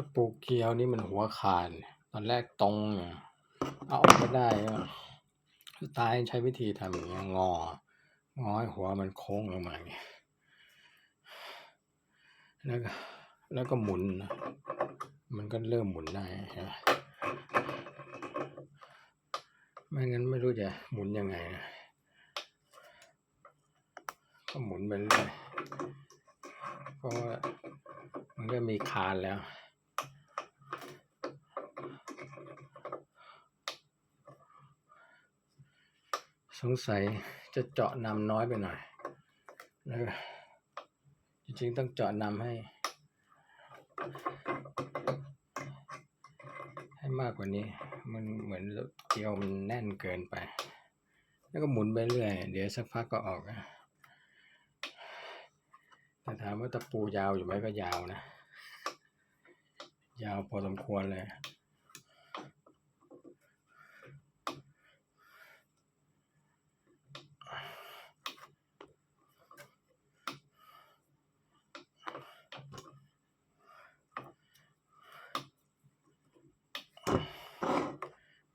ตะปูเกลียวนี่มันหัวขาด ตอนแรกตรงเนี่ยเอาออกไม่ได้ก็สุดท้ายใช้วิธีทำอย่างเงี้ยงอ งอหัวมันโค้งลงมาอย่าเงี้ยแล้วก็แล้วก็หมุน มันก็เริ่มหมุนได้ใช่ไหมไม่งั้นไม่รู้จะหมุนยังไงนะก็หมุนไปเรื่อยเพราะว่ามันก็มีคานแล้ว สงสัยจะเจาะนำน้อยไปหน่อยแล้วจริงๆต้องเจาะนำให้ ให้มากกว่านี้ มันเหมือนเกลียวมันแน่นเกินไป แล้วก็หมุนไปเรื่อย เดี๋ยวสักพักก็ออกนะแต่ถามว่าตะปูยาวอยู่ไหมก็ยาวนะ ยาวพอสมควรเลย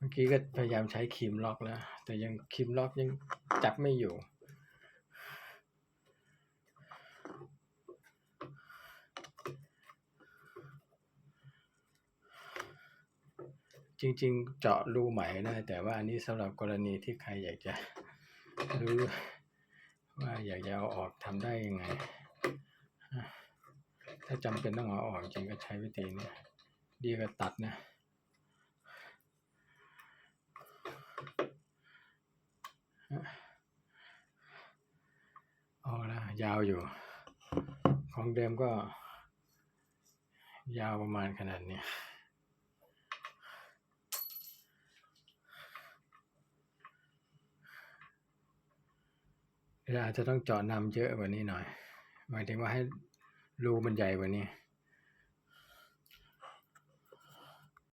มื่อกี้ก็พยายามใช้ครีมล็อกแล้ว แต่ยังครีมล็อกยังจับไม่อยู่ จริง ๆ เจาะรูใหม่ได้แต่ว่าอันนี้สำหรับกรณีที่ใครอยากจะรู้ว่าอยากจะเอาออกทำได้ยังไง ถ้าจำเป็นต้องเอาออกจริงก็ใช้วิธีนี้ดีกว่าตัดนะ ออกแล้วยาวอยู่ ของเดิมก็ ยาวประมาณขนาดนี้เราอาจจะต้องเจาะนำเยอะกว่านี้หน่อย หมายถึงว่าให้รูมันใหญ่กว่านี้